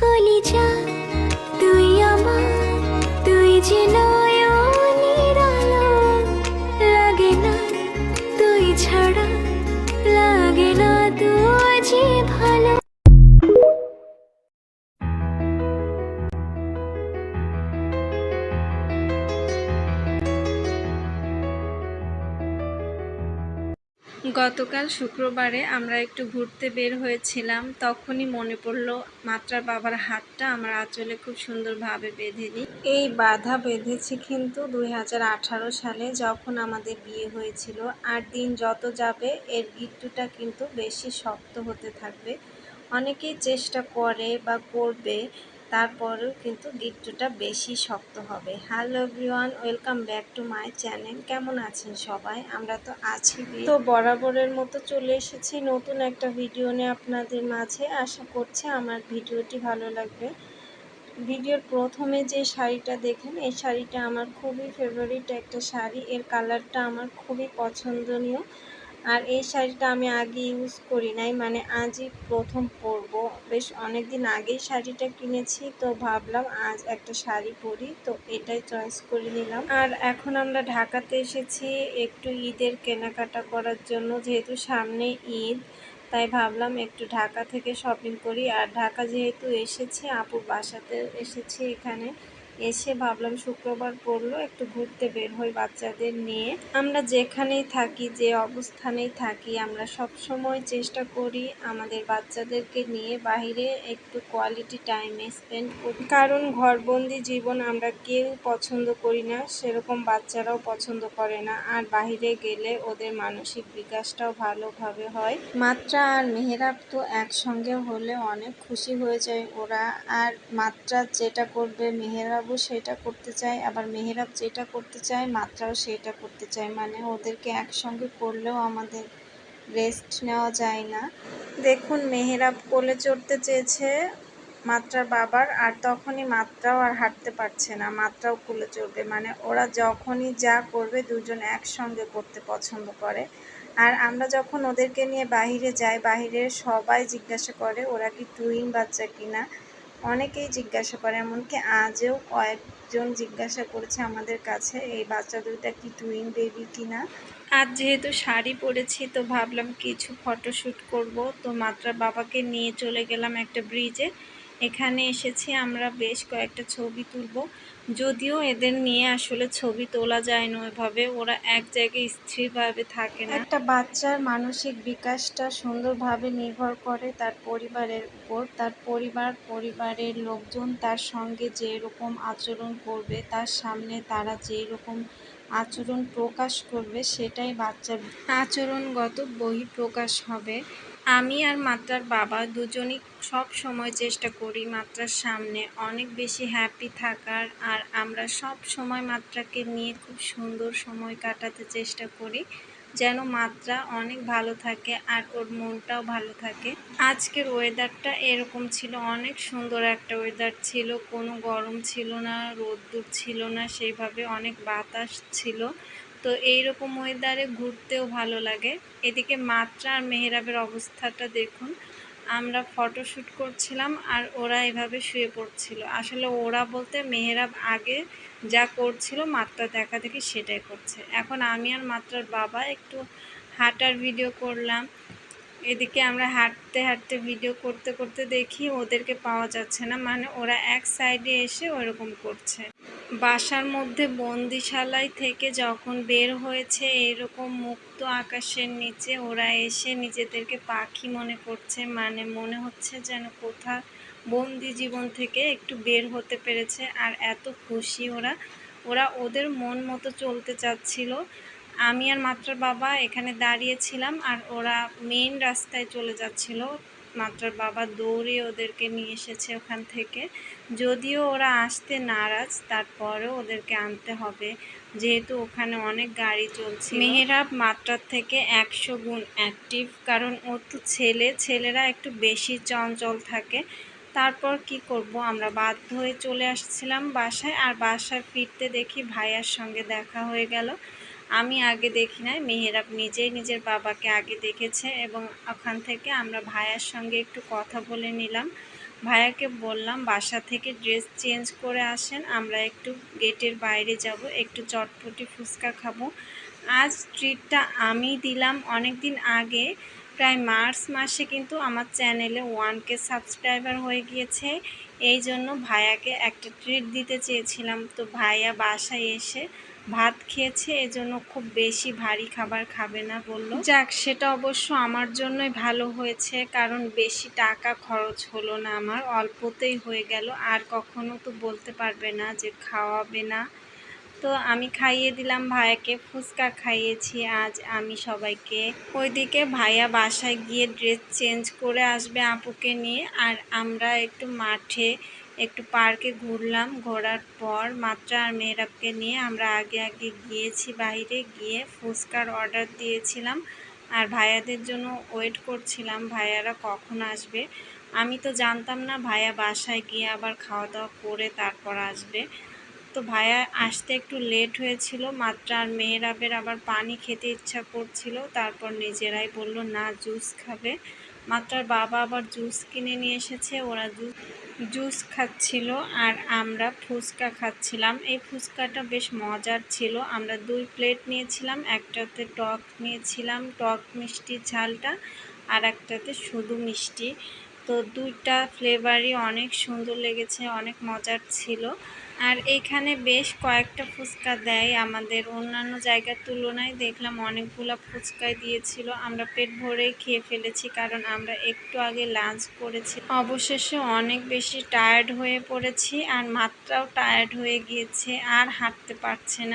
কলিজা গতকাল শুক্রবারে আমরা একটু ঘুরতে বের হয়েছিলাম, তখনই মনে পড়ল মাত্রার বাবার হাতটা আমার আঁচলে খুব সুন্দরভাবে বেঁধে দিই এই বাধা বেঁধেছি কিন্তু দু হাজার আঠারো সালে যখন আমাদের বিয়ে হয়েছিল, আর দিন যত যাবে এর গিট্টুটা কিন্তু বেশি শক্ত হতে থাকবে। অনেকেই চেষ্টা করে বা করবে তারপরেও কিন্তু গিট্টুটা বেশি শক্ত হবে। Hello everyone, welcome back to my channel. কেমন আছেন সবাই? আমরা তো আছি তো বরাবরের মতো চলে এসেছি নতুন একটা ভিডিও নিয়ে আপনাদের মাঝে। আশা করছি আমার ভিডিওটি ভালো লাগবে। ভিডিওর প্রথমে যে শাড়িটা দেখেন, এই শাড়িটা আমার খুবই ফেভারিট একটা শাড়ি। এর কালারটা আমার খুবই পছন্দনীয়। আর এই শাড়িটা আমি আগে ইউজ করি নাই মানে আজই প্রথম পরবো। বেশ অনেক দিন আগেই শাড়িটা কিনেছি, তো ভাবলাম আজ একটা শাড়ি পরি, তো এটাই চয়েস করে নিলাম। আর এখন আমরা ঢাকাতে এসেছি একটু ঈদের কেনাকাটা করার জন্য, যেহেতু সামনে ঈদ, তাই ভাবলাম একটু ঢাকা থেকে শপিং করি। আর ঢাকা যেহেতু এসেছি, আপুর বাসাতে এসেছি এখানে। এসে ভাবলাম শুক্রবার পড়ল, একটু ঘুরতে বের হই বাচ্চাদের নিয়ে। আমরা যেখানেই থাকি, যে অবস্থানেই থাকি, আমরা সব সময় চেষ্টা করি আমাদের বাচ্চাদেরকে নিয়ে বাইরে একটু কোয়ালিটি টাইম স্পেন্ড করি। কারণ ঘরবন্দি জীবন আমরা কেউ পছন্দ করি না, সেরকম বাচ্চারাও পছন্দ করে না। আর বাইরে গেলে ওদের মানসিক বিকাশটাও ভালোভাবে হয়। মাত্রা আর মেহেরাব তো একসঙ্গে হলে অনেক খুশি হয়ে যায় ওরা। আর মাত্রা যেটা করবে মেহেরাবও সেটা করতে চায়, আবার মেহেরাব যেটা করতে চায়, মাত্রাও সেটা করতে চায়। মানে ওদেরকে একসঙ্গে করলেও আমাদের রেস্ট নেওয়া যায় না। দেখুন, মেহেরাব কোলে চড়তে চেয়েছে মাত্রার বাবার, আর তখনই মাত্রাও আর হাঁটতে পারছে না। মাত্রাও কোলে চড়বে। মানে ওরা যখনই যা করবে, দুজন একসঙ্গে করতে পছন্দ করে। আর আমরা যখন ওদেরকে নিয়ে বাহিরে যাই, বাহিরের সবাই জিজ্ঞাসা করে, ওরা কি টুইন বাচ্চা কিনা? অনেকেই জিজ্ঞাসা করে, এমনকি আজও কয়েকজন জিজ্ঞাসা করেছে আমাদের কাছে, এই বাচ্চা দুইটা কি টুইন বেবি কিনা? আজ যেহেতু শাড়ি পরেছি, তো ভাবলাম কিছু ফটোশ্যুট করব। তো মাত্রা বাবাকে নিয়ে চলে গেলাম একটা ব্রিজে এখানে এসেছি আমরা বেশ কয়েকটা ছবি তুলব। যদিও এদের নিয়ে আসলে ছবি তোলা যায় না ওইভাবে ওরা এক জায়গায় স্থিরভাবে থাকে না। একটা বাচ্চার মানসিক বিকাশটা সুন্দরভাবে নির্ভর করে তার পরিবারের উপর। তার পরিবার পরিবারের লোকজন তার সঙ্গে যে রকম আচরণ করবে তার সামনে তারা যেই রকম আচরণ প্রকাশ করবে সেটাই বাচ্চার আচরণগত বহিঃপ্রকাশ হবে। আমি আর মাত্রার বাবা দুজনই সব সময় চেষ্টা করি মাত্রার সামনে অনেক বেশি হ্যাপি থাকার, আর আমরা সব সময় মাত্রাকে নিয়ে খুব সুন্দর সময় কাটাতে চেষ্টা করি যেন মাত্রা অনেক ভালো থাকে আর ওর মনটাও ভালো থাকে। আজকের ওয়েদারটা এরকম ছিল, অনেক সুন্দর একটা ওয়েদার ছিল, কোনো গরম ছিল না, রোদ্দুর ছিল না, সেইভাবে অনেক বাতাস ছিল। তো এইরকম ওয়েদারে ঘুরতেও ভালো লাগে। এদিকে মাত্রা আর মেহেরাবের অবস্থাটা দেখুন। আমরা ফটোশ্যুট করছিলাম আর ওরা এভাবে শুয়ে পড়ছিল। আসলে ওরা বলতে মেহেরাব আগে যা করছিল মাত্রা দেখা দেখি সেটাই করছে। এখন আমি আর মাত্রার বাবা একটু হাঁটার ভিডিও করলাম। এদিকে আমরা হাঁটতে হাঁটতে ভিডিও করতে করতে দেখি ওদেরকে পাওয়া যাচ্ছে না। মানে ওরা এক সাইডে এসে ওরকম করছে। বাসার মধ্যে বন্দিশালায় থেকে যখন বের হয়েছে, এরকম মুক্ত আকাশের নিচে ওরা এসে নিজেদেরকে পাখি মনে করছে। মানে মনে হচ্ছে যেন কোথা বন্দি জীবন থেকে একটু বের হতে পেরেছে। আর এত খুশি ওরা। ওরা ওদের মন মতো চলতে চাচ্ছিল। আমি আর মাত্রার বাবা এখানে দাঁড়িয়েছিলাম আর ওরা মেন রাস্তায় চলে যাচ্ছিল। মাত্রার বাবা দৌড়ে ওদেরকে নিয়ে এসেছে ওখান থেকে। যদিও ওরা আসতে নারাজ, তারপরেও ওদেরকে আনতে হবে। যেহেতু ওখানে অনেক গাড়ি চলছে মেহেরাব মাত্রার থেকে একশো গুণ অ্যাক্টিভ কারণ ও তো ছেলে, ছেলেরা একটু বেশি চঞ্চল থাকে। তারপর কি করব? আমরা বাধ্য হয়ে চলে আসছিলাম বাসায় আর বাসায় ফিরতে দেখি ভাইয়ার সঙ্গে দেখা হয়ে গেল। আমি আগে দেখি নাই, মেহেরাব নিজেই নিজের বাবাকে আগে দেখেছে এবং ওখান থেকে আমরা ভাইয়ার সঙ্গে একটু কথা বলে নিলাম। ভাইয়াকে বললাম, বাসা থেকে ড্রেস চেঞ্জ করে আসেন, আমরা একটু গেটের বাইরে যাব, একটু চটপটি ফুচকা খাব। আজ ট্রিটটা আমি দিলাম অনেক দিন আগে, প্রায় মার্চ মাসে কিন্তু আমার চ্যানেলে ওয়ান কে সাবস্ক্রাইবার হয়ে গিয়েছে। এই জন্য ভাইয়াকে একটা ট্রিট দিতে চেয়েছিলাম। তো ভাইয়া বাসায় এসে ভাত খেয়েছে, এজন্য খুব বেশি ভারী খাবার খাবে না বলল। যাক, সেটা অবশ্য আমার জন্যই ভালো হয়েছে, কারণ বেশি টাকা খরচ হলো না আমার, অল্পতেই হয়ে গেল। আর কখনো তো বলতে পারবে না যে খাওয়াবে না। তো আমি খাইয়ে দিলাম ভাইয়াকে, ফুচকা খাইয়েছি, আজ আমি সবাইকে। ওইদিকে ভাইয়া বাসায় গিয়ে ড্রেস চেঞ্জ করে আসবে আপুকে নিয়ে, আর আমরা একটু মাঠে একটু পার্কে ঘুরলাম, ঘোরার পর মাত্রা আর মেয়েরাবকে নিয়ে আমরা আগে আগে গিয়েছি বাইরে, গিয়ে ফুচকার অর্ডার দিয়েছিলাম আর ভাইয়াদের জন্য ওয়েট করছিলাম, ভাইয়ারা কখন আসবে? আমি তো জানতাম না ভাইয়া বাসায় গিয়ে আবার খাওয়া দাওয়া করে তারপর আসবে। তো ভাইয়া আসতে একটু লেট হয়েছিল, মাত্রা আর মেয়েরাবের আবার পানি খেতে ইচ্ছা করছিল, তারপর নিজেরাই বলল, না, জুস খাবে। মাত্রার বাবা আবার জুস কিনে নিয়ে এসেছে, ওরা জুস জুস খাচ্ছিল আর আমরা ফুচকা খাচ্ছিলাম। এই ফুচকাটা বেশ মজার ছিল। আমরা দুই প্লেট নিয়েছিলাম, একটাতে টক নিয়েছিলাম, টক মিষ্টি ঝালটা আর একটাতে শুধু মিষ্টি। তো দুইটা ফ্লেভারই অনেক সুন্দর লেগেছে, অনেক মজার ছিল। আর এখানে বেশ কয়েকটা ফুচকা দেয় আমাদের অন্যান্য জায়গার তুলনায়। দেখলাম অনেকগুলা ফুচকাই দিয়েছিল। আমরা পেট ভরেই খেয়ে ফেলেছি কারণ আমরা একটু আগে লাঞ্চ করেছি। অবশেষে অনেক বেশি টায়ার্ড হয়ে পড়েছি আর মাত্রাও টায়ার্ড হয়ে গিয়েছে আর হাঁটতে পারছে না।